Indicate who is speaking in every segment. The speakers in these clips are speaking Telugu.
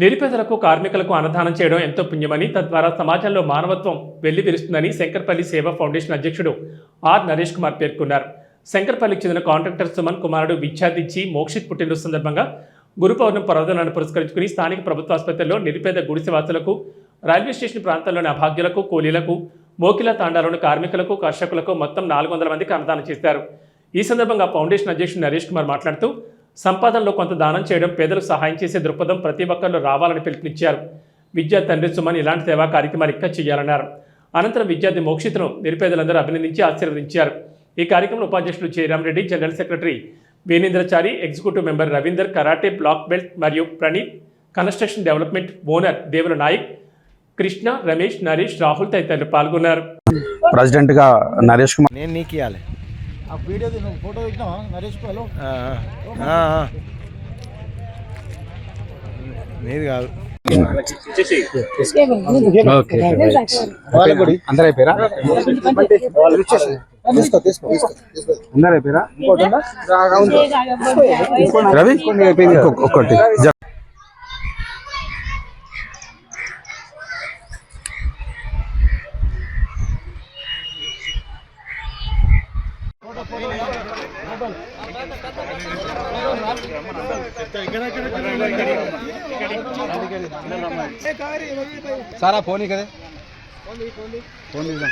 Speaker 1: నిరుపేదలకు కార్మికులకు అన్నదానం చేయడం ఎంతో పుణ్యమని తద్వారా సమాజంలో మానవత్వం వెల్లివిరుస్తుందని శంకర్పల్లి సేవా ఫౌండేషన్ అధ్యక్షుడు ఆర్ నరేష్ కుమార్ పేర్కొన్నారు. శంకర్పల్లికి చెందిన కాంట్రాక్టర్ సుమన్ కుమారుడు విద్యార్థించి మోక్షిత్ పుట్టినరోజు సందర్భంగా గురు పౌర్ణమి పర్వదినాన్ని పురస్కరించుకుని స్థానిక ప్రభుత్వ ఆసుపత్రిలో నిరుపేద గుడిసెవాసులకు రైల్వే స్టేషన్ ప్రాంతాల్లోని అభాగ్యులకు కూలీలకు మోకిల తాండాలోని కార్మికులకు కర్షకులకు మొత్తం నాలుగు వందల మందికి అన్నదానం చేశారు. ఈ సందర్భంగా ఫౌండేషన్ అధ్యక్షుడు నరేష్ కుమార్ మాట్లాడుతూ సంపాదనలో కొంత దానం చేయడం పేదలకు సహాయం చేసే దృక్పథం ప్రతి ఒక్కరిలో రావాలని పిలుపునిచ్చారు. విద్యా తండ్రి సుమన్ ఇలాంటి సేవా కార్యక్రమాలు ఇంకా చేయాలన్నారు. అనంతరం విద్యార్థి మోక్షితను నిరుపేదలందరూ అభినందించి ఆశీర్వదించారు. ఈ కార్యక్రమంలో ఉపాధ్యక్షుడు Jayaram Reddy general secretary Venendrachari executive member Ravinder karate black belt మరియు Praneeth construction development owner Devula Nayak Krishna Ramesh Naresh Rahul తదితరులు పాల్గొన్నారు.
Speaker 2: ప్రెసిడెంట్గా నరేష్ కుమార్
Speaker 3: నేను నీకు ఇవ్వాలి
Speaker 4: ఆ వీడియో ఫోటో తీసినావా నరేష్ హలో
Speaker 3: నీది కాదు.
Speaker 2: అందరు అయిపోయారా అందరు రవి? ఒక్కటి
Speaker 3: సారా ఫోన్ కదా ఫోన్ తీద్దాం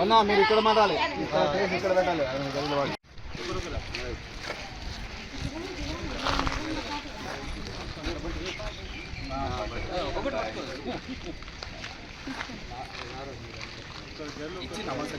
Speaker 3: అన్నా మీరు ఇక్కడ మారాలి ఇక్కడ పెట్టాలి ఇచ్చి నమస్తే.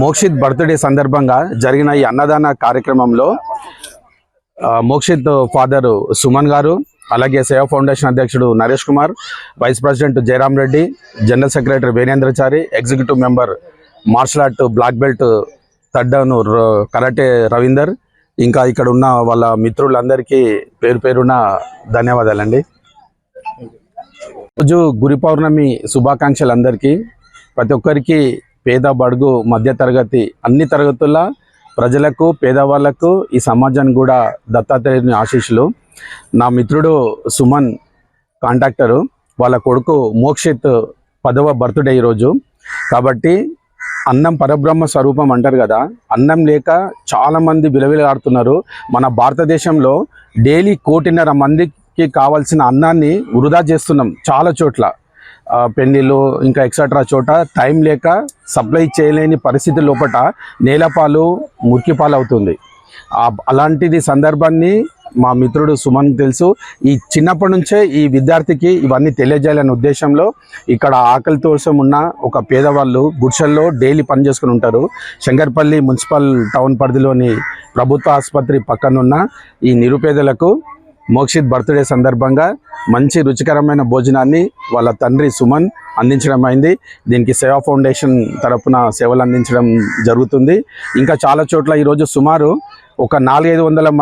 Speaker 2: మోక్షిత్ బర్త్డే సందర్భంగా జరిగిన ఈ అన్నదాన కార్యక్రమంలో మోక్షిత్ ఫాదర్ సుమన్ గారు అలాగే సేవా ఫౌండేషన్ అధ్యక్షుడు Naresh Kumar vice president Jayaram Reddy general secretary Venendrachari executive member martial art black belt తడ్డను karate Ravinder ఇంకా ఇక్కడ ఉన్న వాళ్ళ మిత్రులందరికీ పేరు పేరున ధన్యవాదాలండి. రోజు గురి పౌర్ణమి శుభాకాంక్షలు అందరికీ ప్రతి ఒక్కరికి పేద బడుగు మధ్య తరగతి అన్ని తరగతుల ప్రజలకు పేదవాళ్ళకు ఈ సమాజానికి కూడా దత్తాత్రేయుని ఆశీస్సులు. నా మిత్రుడు సుమన్ కాంట్రాక్టరు వాళ్ళ కొడుకు మోక్షిత్ పదవ బర్త్డే ఈరోజు. కాబట్టి అన్నం పరబ్రహ్మ స్వరూపం అంటారు కదా. అన్నం లేక చాలా మంది విలవిలాడుతున్నారు మన భారతదేశంలో డైలీ కోటిన్నర మందికి కావాల్సిన అన్నాన్ని వృధా చేస్తున్నాం చాలా చోట్ల. పెళ్ళిళ్ళు ఇంకా ఎక్సెట్రా చోట టైం లేక సప్లై చేయలేని పరిస్థితి లోపట నేలపాలు మురికిపాలు అవుతుంది అలాంటిది సందర్భాన్ని మా మిత్రుడు సుమన్ తెలుసు. ఈ చిన్నప్పటి నుంచే ఈ విద్యార్థికి ఇవన్నీ తెలియజేయాలనే ఉద్దేశంలో ఇక్కడ ఆకలి తోసం ఉన్న ఒక పేదవాళ్ళు గుడిసెల్లో డైలీ పనిచేసుకుని ఉంటారు. శంకర్పల్లి మున్సిపల్ టౌన్ పరిధిలోని ప్రభుత్వ ఆసుపత్రి పక్కనున్న ఈ నిరుపేదలకు మోక్షిత్ బర్త్డే సందర్భంగా మంచి రుచికరమైన భోజనాన్ని వాళ్ళ తండ్రి సుమన్ అందించడం అయింది. దీనికి సేవా ఫౌండేషన్ తరపున సేవలు అందించడం జరుగుతుంది. ఇంకా చాలా చోట్ల ఈరోజు సుమారు ఒక నాలుగైదు వందల మంది